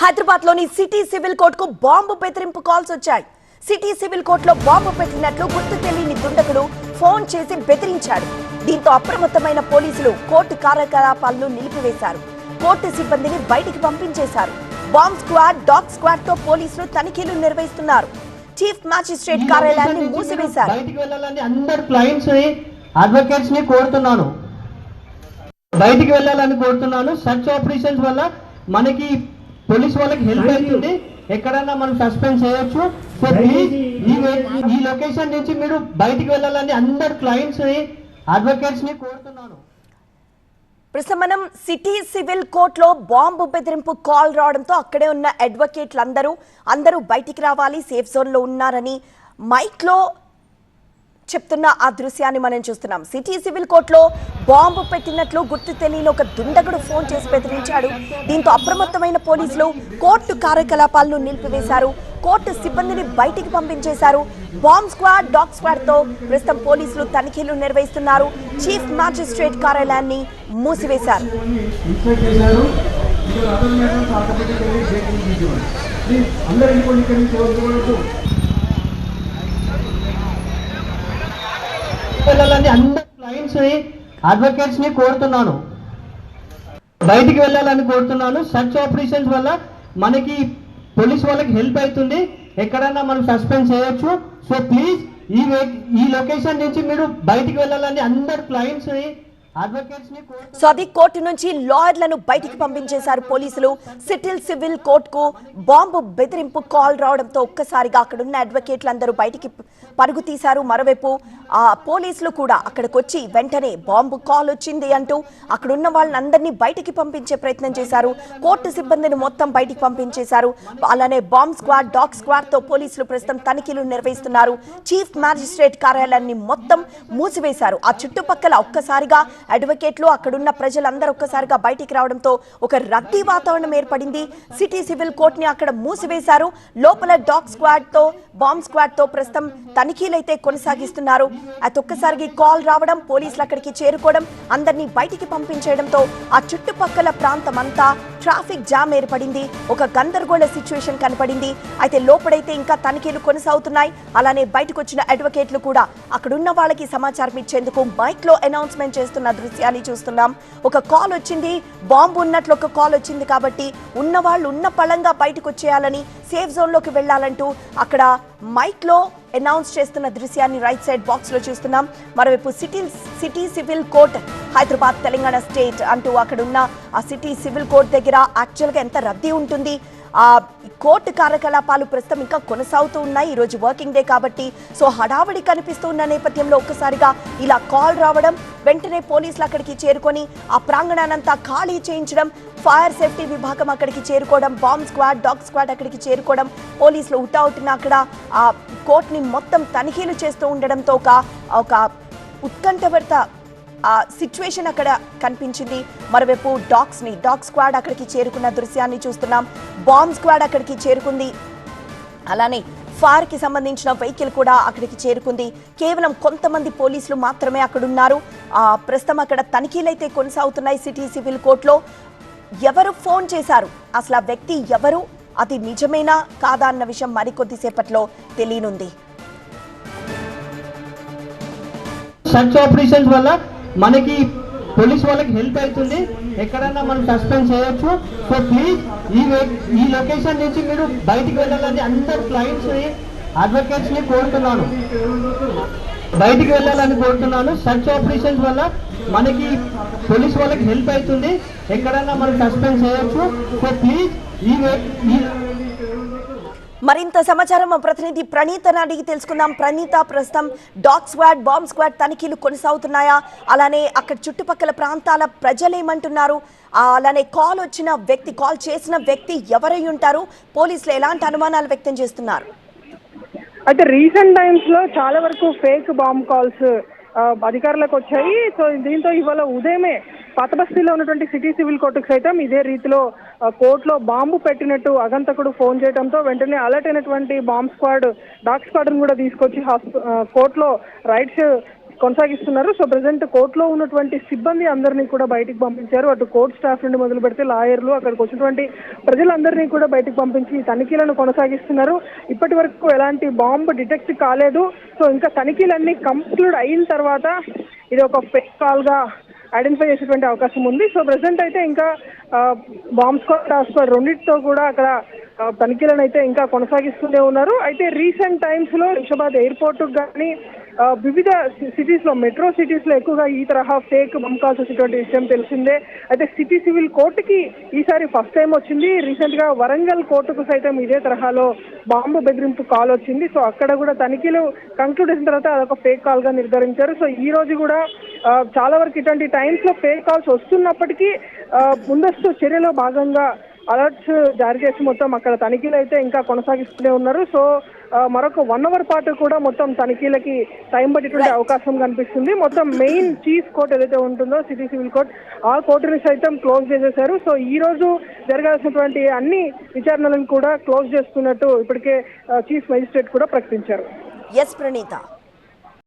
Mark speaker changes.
Speaker 1: హైదరాబాద్లోని city civil కోర్టుకు bomb బెదిరింపు కాల్స్ వచ్చాయి. సిటీ సివిల్ కోర్టులో బాంబు పెట్టినట్లు గుర్తు తెలియని దుండగుడు ఫోన్ చేసి బెదిరించాడు దీంతో అప్రమత్తమైన పోలీసులు కోర్టు కార్యకలాపాలను నిలిపివేశారు. కోర్టు సిబ్బందిని బయటికి పంపించేశారు. బాంబ్ స్క్వాడ్ డాగ్ స్క్వాడ్తో పోలీసులు తనిఖీలు నిర్వహిస్తున్నారు. చీఫ్ మ్యాజిస్ట్రేట్ కార్యాలయాన్ని మూసివేశారు.
Speaker 2: బయటికి వెళ్ళాలని అందరు క్లయింట్స్ని అడ్వకేట్స్ని కోరుతున్నాను. బయటికి వెళ్ళాలని కోరుతున్నాను. సర్చ్ ఆపరేషన్స్ వల్ల మనకి పోలీస్ వాళ్ళకి హెల్ప్ అవుతుంది ఎక్కడన్నా మనం సస్పెండ్ చేయొచ్చు. సో ప్లీజ్ ఈ లొకేషన్ నుంచి మీరు బయటికి వెళ్ళాలని అందరు క్లయింట్స్ని అడ్వకేట్స్ని కోరుతున్నాను.
Speaker 1: ప్రస్తుతం మనం సిటీ సివిల్ కోర్టులో బాంబు బెదిరింపు కాల్ రావడంతో అక్కడే ఉన్న అడ్వకేట్లు అందరూ అందరూ బయటికి రావాలి సేఫ్ జోన్లో ఉన్నారని మైక్లో చెప్తున్న ఆ దృశ్యాన్ని మనం చూస్తున్నాం. సిటీ సివిల్ కోర్టులో బాంబు పెట్టినట్లు గుర్తు తెలియని ఒక దుండగుడు ఫోన్ చేసి బెదిరించాడు. దీంతో అప్రమత్తమైన పోలీసులు కోర్టు కార్యకలాపాలను నిలిపివేశారు. కోర్టు సిబ్బందిని బయటికి పంపించేశారు. బాంబ్ స్క్వాడ్ డాగ్ స్క్వాడ్తో ప్రస్తుతం పోలీసులు తనిఖీలు నిర్వహిస్తున్నారు. చీఫ్ మ్యాజిస్ట్రేట్ కార్యాలయాన్ని మూసివేశారు.
Speaker 3: అందరూ మ్యాటర్స్ ఆటోమేటికల్లీ షేకింగ్ తీసేవారు ప్లీజ్ అందరూ వెళ్ళిపోండి ఇక్కడి నుంచి ఎవరు చూడవద్దు
Speaker 2: వెళ్ళాలని అందరు క్లయింట్స్ని అడ్వకేట్స్ని కోరుతున్నాను. బయటికి వెళ్ళాలని కోరుతున్నాను. సర్చ్ ఆపరేషన్స్ వల్ల మనకి పోలీస్ వాళ్ళకి హెల్ప్ అవుతుంది. ఎక్కడన్నా మనం సస్పెండ్ చేయొచ్చు. సో ప్లీజ్ ఈ ఈ లొకేషన్ నుంచి మీరు బయటికి వెళ్ళాలని అందరు క్లయింట్స్ని
Speaker 1: సో అది కోర్టు నుంచి లాయర్లను బయటికి పంపించేశారు పోలీసులు. సిటిల్ సివిల్ కోర్టుకు బాంబు బెదిరింపు కాల్ రావడంతో ఒక్కసారిగా అక్కడున్న అడ్వకేట్లు అందరూ బయటికి పరుగు తీశారు. మరోవైపు ఆ పోలీసులు కూడా అక్కడికి వచ్చి వెంటనే బాంబు కాల్ వచ్చింది అంటూ అక్కడున్న వాళ్ళందరినీ బయటికి పంపించే ప్రయత్నం చేశారు. కోర్టు సిబ్బందిని మొత్తం బయటికి పంపించేశారు. అలానే బాంబ్ స్క్వాడ్ డాగ్ స్క్వాడ్తో పోలీసులు ప్రస్తుతం తనిఖీలు నిర్వహిస్తున్నారు. చీఫ్ మ్యాజిస్ట్రేట్ కార్యాలయాన్ని మొత్తం మూసివేశారు. ఆ చుట్టుపక్కల ఒక్కసారిగా అడ్వకేట్లు అక్కడున్న ప్రజలందరూ ఒక్కసారిగా బయటికి రావడంతో ఒక రద్దీ వాతావరణం ఏర్పడింది. సిటీ సివిల్ కోర్టుని అక్కడ మూసివేశారు. లోపల డాగ్ స్క్వాడ్తో బాంబ్ స్క్వాడ్తో ప్రస్తుతం తనిఖీలైతే కొనసాగిస్తున్నారు. అది ఒక్కసారికి కాల్ రావడం పోలీసులు అక్కడికి చేరుకోవడం అందరినీ బయటికి పంపించేయడంతో ఆ చుట్టుపక్కల ప్రాంతం అంతా ట్రాఫిక్ జామ్ ఏర్పడింది. ఒక గందరగోళ సిచ్యువేషన్ కనపడింది. అయితే లోపడైతే ఇంకా తనిఖీలు కొనసాగుతున్నాయి. అలానే బయటకు వచ్చిన అడ్వకేట్లు కూడా అక్కడున్న వాళ్ళకి సమాచారం ఇచ్చేందుకు బైక్లో అనౌన్స్మెంట్ చేస్తున్న దృశ్యాన్ని చూస్తున్నాం. ఒక కాల్ వచ్చింది బాంబు ఉన్నట్లు ఒక కాల్ వచ్చింది కాబట్టి ఉన్న వాళ్ళు ఉన్న పళంగా బయటకు వచ్చేయాలని సేఫ్ జోన్లోకి వెళ్ళాలంటూ అక్కడ మైక్లో అనౌన్స్ చేస్తున్న దృశ్యాన్ని రైట్ సైడ్ బాక్స్లో చూస్తున్నాం. మరోవైపు city city civil court Hyderabad Telangana state అంటూ అక్కడ ఉన్న ఆ సిటీ సివిల్ కోర్ట్ దగ్గర యాక్చువల్గా ఎంత రద్దీ ఉంటుంది. ఆ కోర్టు కార్యకలాపాలు ప్రస్తుతం ఇంకా కొనసాగుతూ ఉన్నాయి. ఈ రోజు వర్కింగ్ డే కాబట్టి సో హడావిడి కనిపిస్తూ ఉన్న నేపథ్యంలో ఒక్కసారిగా ఇలా కాల్ రావడం వెంటనే పోలీసులు అక్కడికి చేరుకొని ఆ ప్రాంగణానంతా ఖాళీ చేయించడం ఫైర్ సేఫ్టీ విభాగం అక్కడికి చేరుకోవడం బాంబ్ స్క్వాడ్ డాగ్ స్క్వాడ్ అక్కడికి చేరుకోవడం పోలీసులు హుటాహుటిన అక్కడ ఆ కోర్టుని మొత్తం తనిఖీలు చేస్తూ ఉండడంతో ఒక ఒక ఉత్కంఠభరిత ఆ సిచ్యువేషన్ అక్కడ కనిపించింది. మరోవైపు డాగ్స్ని డాగ్ స్క్వాడ్ అక్కడికి చేరుకున్న దృశ్యాన్ని చూస్తున్నాం. బాంబ్ స్క్వాడ్ అక్కడికి చేరుకుంది. అలానే ఫార్కి సంబంధించిన వెహికల్ కూడా అక్కడికి చేరుకుంది. కేవలం కొంతమంది పోలీసులు మాత్రమే అక్కడ ఉన్నారు ఆ, ప్రస్తుతం అక్కడ తనిఖీలైతే కొనసాగుతున్నాయి సిటీ సివిల్ కోర్టులో. ఎవరు ఫోన్ చేశారు? అసలు ఆ వ్యక్తి ఎవరు? అది నిజమేనా కాదా అన్న విషయం మరికొద్దిసేపట్లో తెలియనుంది.
Speaker 2: సర్చ్ ఆపరేషన్స్ వల్ల మనకి పోలీస్ వాళ్ళకి హెల్ప్ అవుతుంది. ఎక్కడన్నా మనం సస్పెండ్ చేయొచ్చు. సో ప్లీజ్ ఈ ఈ లొకేషన్ నుంచి మీరు బయటికి వెళ్ళాలని అందరు క్లయింట్స్ని అడ్వకేట్స్ని కోరుతున్నాను. బయటికి వెళ్ళాలని కోరుతున్నాను. సర్చ్ ఆపరేషన్స్ వల్ల మనకి పోలీస్ వాళ్ళకి హెల్ప్ అవుతుంది. ఎక్కడన్నా మనం సస్పెండ్ చేయొచ్చు. సో ప్లీజ్ ఈ ఈ
Speaker 1: మరింత సమాచారం మా ప్రతినిధి ప్రణీతను అడిగి తెలుసుకుందాం. ప్రణీత ప్రస్తుతం డాగ్ స్క్వాడ్ బాంబ్ స్క్వాడ్ తనిఖీలు కొనసాగుతున్నాయా? అలానే అక్కడ చుట్టుపక్కల ప్రాంతాల ప్రజలేమంటున్నారు అలానే కాల్ వచ్చిన వ్యక్తి కాల్ చేసిన వ్యక్తి ఎవరై ఉంటారు? పోలీసులు ఎలాంటి అనుమానాలు వ్యక్తం చేస్తున్నారు?
Speaker 4: అయితే రీసెంట్ టైమ్స్లో చాలా వరకు ఫేక్ బాంబ్ కాల్స్ అధికారులకు వచ్చాయి. సో దీంతో ఇవాళ ఉదయమే పాత బస్తీలో ఉన్నటువంటి సిటీ సివిల్ కోర్టుకు సైతం ఇదే రీతిలో కోర్టులో బాంబు పెట్టినట్టు అగంతకుడు ఫోన్ చేయడంతో వెంటనే అలర్ట్ అయినటువంటి బాంబ్ స్క్వాడ్ డాగ్ స్క్వాడ్ కూడా తీసుకొచ్చి కోర్టులో రైట్స్ కొనసాగిస్తున్నారు. సో ప్రజెంట్ కోర్టులో ఉన్నటువంటి సిబ్బంది అందరినీ కూడా బయటికి పంపించారు. అటు కోర్టు స్టాఫ్ నుండి మొదలు పెడితే లాయర్లు అక్కడికి వచ్చినటువంటి ప్రజలందరినీ కూడా బయటికి పంపించి తనిఖీలను కొనసాగిస్తున్నారు. ఇప్పటి వరకు ఎలాంటి బాంబు డిటెక్ట్ కాలేదు. సో ఇంకా తనిఖీలన్నీ కంప్లీట్ అయిన తర్వాత ఇది ఒక ఫేక్ కాల్గా ఐడెంటిఫై చేసేటువంటి అవకాశం ఉంది. సో ప్రజెంట్ అయితే ఇంకా బాంబ్ స్క్వాడ్ టాస్క్ స్క్వాడ్ రెండింటితో కూడా అక్కడ తనిఖీలను అయితే ఇంకా కొనసాగిస్తూనే ఉన్నారు. అయితే రీసెంట్ టైమ్స్లో శంషాబాద్ ఎయిర్పోర్ట్ కానీ వివిధ సిటీస్లో మెట్రో సిటీస్లో ఎక్కువగా ఈ తరహా ఫేక్ బంప్ వచ్చేటువంటి విషయం తెలిసిందే. అయితే సిటీ సివిల్ కోర్టుకి ఈసారి ఫస్ట్ టైం వచ్చింది. రీసెంట్గా వరంగల్ కోర్టుకు సైతం ఇదే తరహాలో బాంబు బెదిరింపు కాల్ వచ్చింది. సో అక్కడ కూడా తనిఖీలు కంక్లూడ్ చేసిన తర్వాత అదొక ఫేక్ కాల్గా నిర్ధారించారు. సో ఈ రోజు కూడా చాలా వరకు ఇటువంటి టైమ్స్లో ఫేక్ కాల్స్ వస్తున్నప్పటికీ ముందస్తు చర్యలో భాగంగా అలర్ట్స్ జారీ చేసి మొత్తం అక్కడ తనిఖీలు అయితే ఇంకా కొనసాగిస్తూనే ఉన్నారు. సో మరొక వన్ అవర్ పాటు కూడా మొత్తం తనిఖీలకి టైం పట్టేటువంటి అవకాశం కనిపిస్తుంది. మొత్తం మెయిన్ చీఫ్ కోర్ట్ ఏదైతే ఉంటుందో సిటీ సివిల్ కోర్ట్ ఆ కోర్టుని సైతం క్లోజ్ చేసేశారు సో ఈ రోజు జరగాల్సినటువంటి అన్ని విచారణలను కూడా క్లోజ్ చేస్తున్నట్టు ఇప్పటికే చీఫ్ మెజిస్ట్రేట్ కూడా ప్రకటించారు.
Speaker 1: ఎస్ ప్రణీత